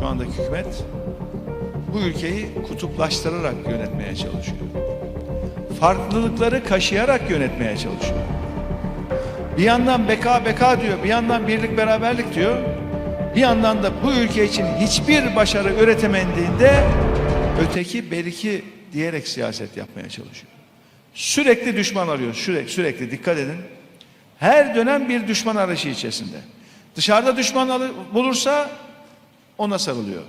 şu andaki hükümet bu ülkeyi kutuplaştırarak yönetmeye çalışıyor. Farklılıkları kaşıyarak yönetmeye çalışıyor. Bir yandan beka beka diyor, bir yandan birlik beraberlik diyor. Bir yandan da bu ülke için hiçbir başarı üretemediğinde öteki beriki diyerek siyaset yapmaya çalışıyor. Sürekli düşman arıyor, sürekli, sürekli dikkat edin. Her dönem bir düşman arayışı içerisinde. Dışarıda düşman bulursa ona sarılıyor.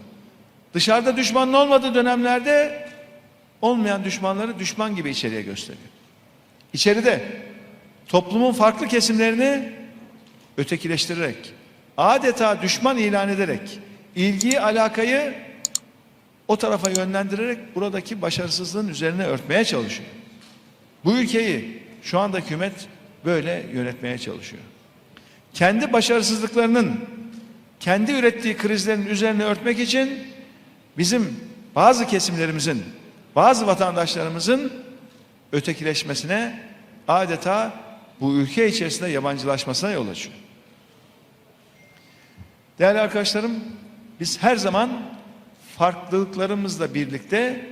Dışarıda düşmanın olmadığı dönemlerde olmayan düşmanları düşman gibi içeriye gösteriyor. İçeride toplumun farklı kesimlerini ötekileştirerek, adeta düşman ilan ederek, ilgiyi, alakayı o tarafa yönlendirerek buradaki başarısızlığın üzerine örtmeye çalışıyor. Bu ülkeyi şu anda hükümet böyle yönetmeye çalışıyor. Kendi başarısızlıklarının, kendi ürettiği krizlerin üzerine örtmek için bizim bazı kesimlerimizin, bazı vatandaşlarımızın ötekileşmesine adeta bu ülke içerisinde yabancılaşmasına yol açıyor. Değerli arkadaşlarım, biz her zaman farklılıklarımızla birlikte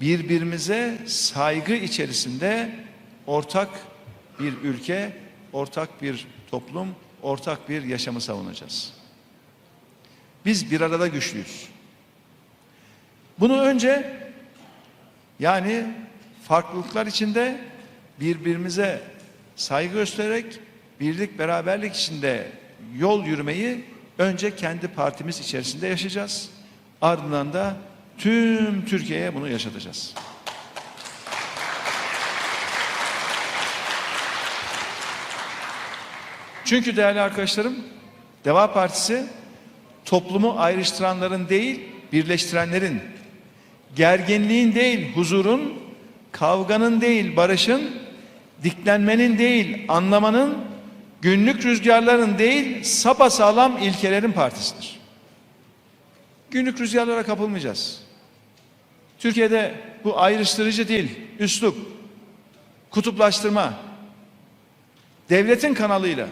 birbirimize saygı içerisinde ortak bir ülke, ortak bir toplum, ortak bir yaşamı savunacağız. Biz bir arada güçlüyüz. Bunu önce yani farklılıklar içinde birbirimize saygı göstererek birlik beraberlik içinde yol yürümeyi önce kendi partimiz içerisinde yaşayacağız. Ardından da tüm Türkiye'ye bunu yaşatacağız. Çünkü değerli arkadaşlarım Deva Partisi toplumu ayrıştıranların değil birleştirenlerin gerginliğin değil huzurun kavganın değil barışın diklenmenin değil anlamanın günlük rüzgarların değil sapasağlam ilkelerin partisidir. Günlük rüzgarlara kapılmayacağız. Türkiye'de bu ayrıştırıcı dil, üslup, kutuplaştırma, devletin kanalıyla,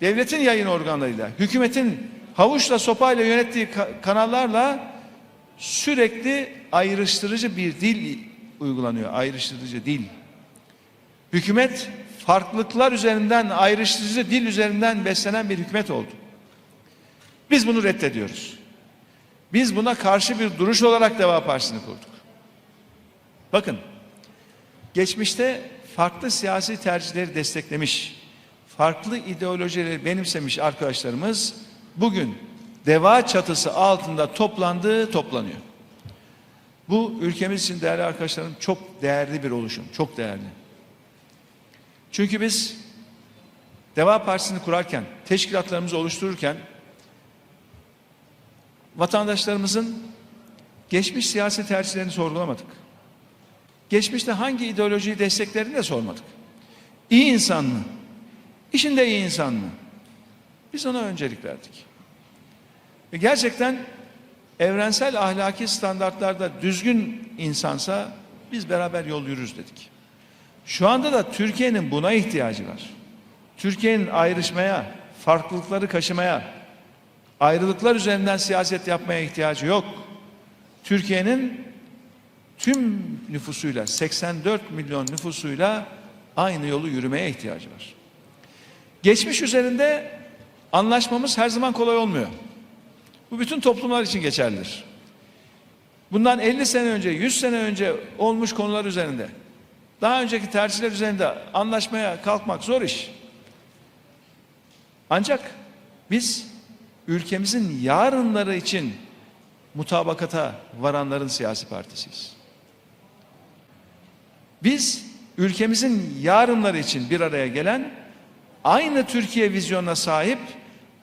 devletin yayın organlarıyla, hükümetin havuçla sopayla yönettiği ka- kanallarla sürekli ayrıştırıcı bir dil uygulanıyor. Ayrıştırıcı dil. Hükümet farklılıklar üzerinden, ayrıştırıcı dil üzerinden beslenen bir hükümet oldu. Biz bunu reddediyoruz. Biz buna karşı bir duruş olarak Deva Partisi'ni kurduk. Bakın, geçmişte farklı siyasi tercihleri desteklemiş, farklı ideolojileri benimsemiş arkadaşlarımız bugün Deva çatısı altında toplandı, toplanıyor. Bu ülkemiz için değerli arkadaşlarım çok değerli bir oluşum, çok değerli. Çünkü biz Deva Partisi'ni kurarken, teşkilatlarımızı oluştururken vatandaşlarımızın geçmiş siyasi tercihlerini sorgulamadık. Geçmişte hangi ideolojiyi desteklerini de sormadık. İyi insan mı? İşinde iyi insan mı? Biz ona öncelik verdik. Ve gerçekten evrensel ahlaki standartlarda düzgün insansa biz beraber yol yürürüz dedik. Şu anda da Türkiye'nin buna ihtiyacı var. Türkiye'nin ayrışmaya, farklılıkları kaşımaya, ayrılıklar üzerinden siyaset yapmaya ihtiyacı yok. Türkiye'nin tüm nüfusuyla 84 milyon nüfusuyla aynı yolu yürümeye ihtiyacı var. Geçmiş üzerinde anlaşmamız her zaman kolay olmuyor. Bu bütün toplumlar için geçerlidir. Bundan 50 sene önce, 100 sene önce olmuş konular üzerinde daha önceki tercihler üzerinde anlaşmaya kalkmak zor iş. Ancak biz ülkemizin yarınları için mutabakata varanların siyasi partisiyiz. Biz ülkemizin yarınları için bir araya gelen aynı Türkiye vizyonuna sahip,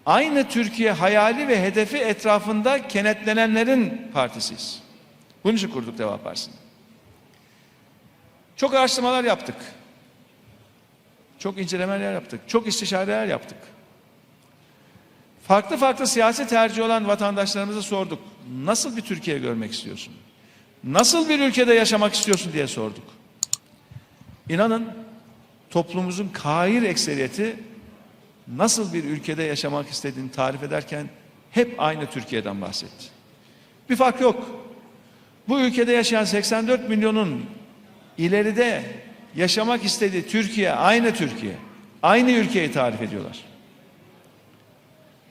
aynı Türkiye hayali ve hedefi etrafında kenetlenenlerin partisiyiz. Bunun için kurduk Deva Partisi'ni. Çok araştırmalar yaptık. Çok incelemeler yaptık. Çok istişareler yaptık. Farklı farklı siyasi tercih olan vatandaşlarımıza sorduk. Nasıl bir Türkiye görmek istiyorsun? Nasıl bir ülkede yaşamak istiyorsun diye sorduk. İnanın toplumumuzun kair ekseriyeti nasıl bir ülkede yaşamak istediğini tarif ederken hep aynı Türkiye'den bahsetti. Bir fark yok. Bu ülkede yaşayan 84 milyonun ileride yaşamak istediği Türkiye aynı Türkiye. Aynı ülkeyi tarif ediyorlar.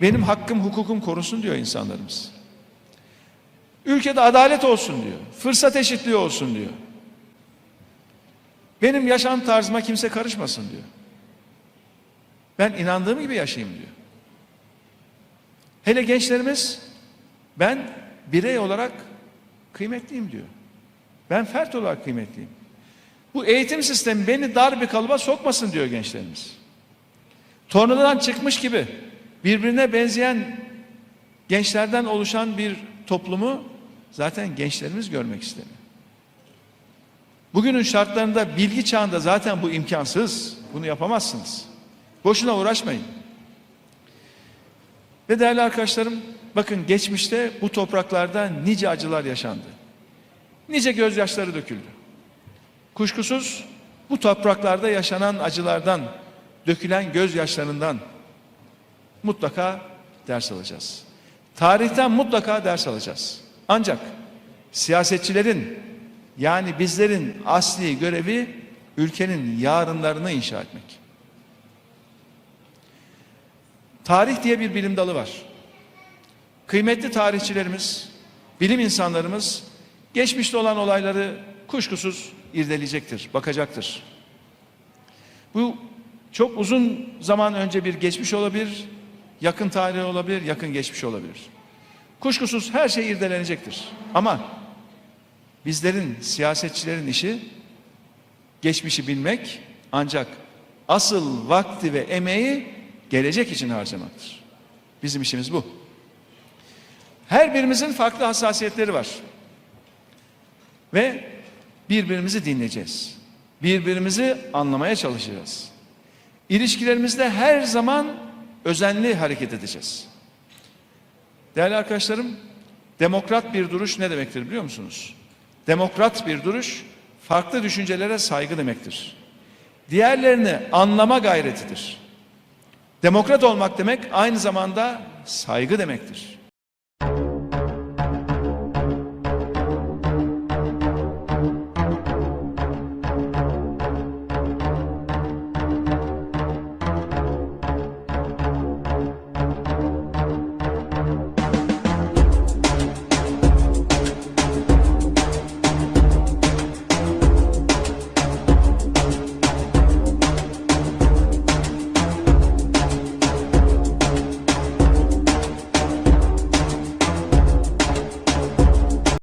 Benim hakkım hukukum korunsun diyor insanlarımız. Ülkede adalet olsun diyor. Fırsat eşitliği olsun diyor. Benim yaşam tarzıma kimse karışmasın diyor. Ben inandığım gibi yaşayayım diyor. Hele gençlerimiz ben birey olarak kıymetliyim diyor. Ben fert olarak kıymetliyim. Bu eğitim sistemi beni dar bir kalıba sokmasın diyor gençlerimiz. Tornadan çıkmış gibi birbirine benzeyen gençlerden oluşan bir toplumu zaten gençlerimiz görmek istemiyor. Bugünün şartlarında bilgi çağında zaten bu imkansız. Bunu yapamazsınız. Boşuna uğraşmayın. Ve değerli arkadaşlarım bakın geçmişte bu topraklarda nice acılar yaşandı. Nice gözyaşları döküldü. Kuşkusuz bu topraklarda yaşanan acılardan, dökülen gözyaşlarından mutlaka ders alacağız. Tarihten mutlaka ders alacağız. Ancak siyasetçilerin yani bizlerin asli görevi ülkenin yarınlarını inşa etmek. Tarih diye bir bilim dalı var. Kıymetli tarihçilerimiz, bilim insanlarımız geçmişte olan olayları kuşkusuz irdeleyecektir, bakacaktır. Bu çok uzun zaman önce bir geçmiş olabilir, yakın tarih olabilir, yakın geçmiş olabilir. Kuşkusuz her şey irdelenecektir. Ama bizlerin, siyasetçilerin işi geçmişi bilmek ancak asıl vakti ve emeği gelecek için harcamaktır. Bizim işimiz bu. Her birimizin farklı hassasiyetleri var. Ve birbirimizi dinleyeceğiz. Birbirimizi anlamaya çalışacağız. İlişkilerimizde her zaman özenli hareket edeceğiz. Değerli arkadaşlarım, demokrat bir duruş ne demektir biliyor musunuz? Demokrat bir duruş farklı düşüncelere saygı demektir. Diğerlerini anlama gayretidir. Demokrat olmak demek aynı zamanda saygı demektir.